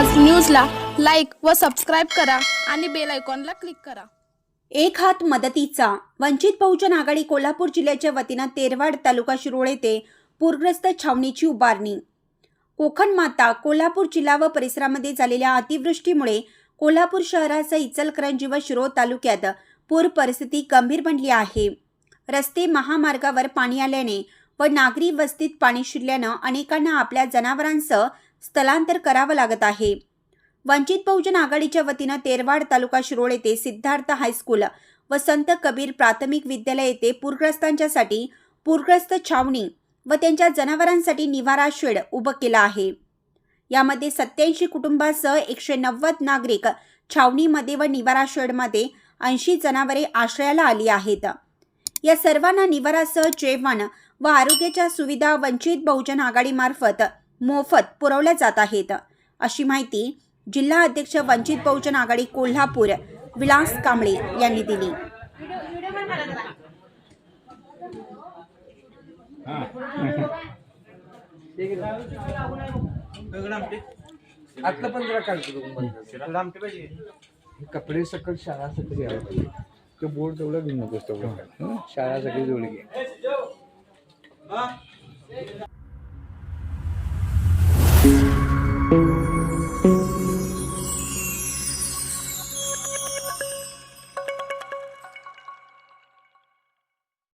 व सबस्क्राईब करा आणि बेल आयकॉनला क्लिक करा. एक हात मदतीचा. वंचित बहुजन आघाडी कोल्हापूर जिल्ह्याच्या वतीनं तेरवाड तालुका शिरोळ येथे पूरग्रस्त छावणीची उभारणी. कोकण माता कोल्हापूर जिल्हा व परिसरामध्ये झालेल्या अतिवृष्टीमुळे कोल्हापूर शहरासह इचलकरंजी व शिरोळ तालुक्यात पूर परिस्थिती गंभीर बनली आहे. रस्ते महामार्गावर पाणी आल्याने व नागरी वस्तीत पाणी शिरल्यानं अनेकांना आपल्या जनावरांसह स्थलांतर करावं लागत आहे. वंचित बहुजन आघाडीच्या वतीनं तेरवाड तालुका शिरोळ येथे सिद्धार्थ हायस्कूल व संत कबीर प्राथमिक विद्यालय येथे पूरग्रस्तांच्यासाठी पूरग्रस्त छावणी व त्यांच्या जनावरांसाठी निवारा शेड उभं केलं आहे. यामध्ये सत्याऐंशी कुटुंबासह एकशे नव्वद नागरिक छावणीमध्ये व निवारा शेडमध्ये ऐंशी जनावरे आश्रयाला आली आहेत. या सर्वांना निवारासह जेवण व आरोग्याच्या सुविधा वंचित बहुजन आघाडीमार्फत मोफत पुरवल्या जात आहेत. अशी माहिती जिल्हा अध्यक्ष वंचित बहुजन आघाडी कोल्हापूर विलास कांबळे यांनी दिली. कपडे सकट शाळा सकट तो बोर्ड तेवढं घेऊन नकोस तेवढं? शाळा सगळी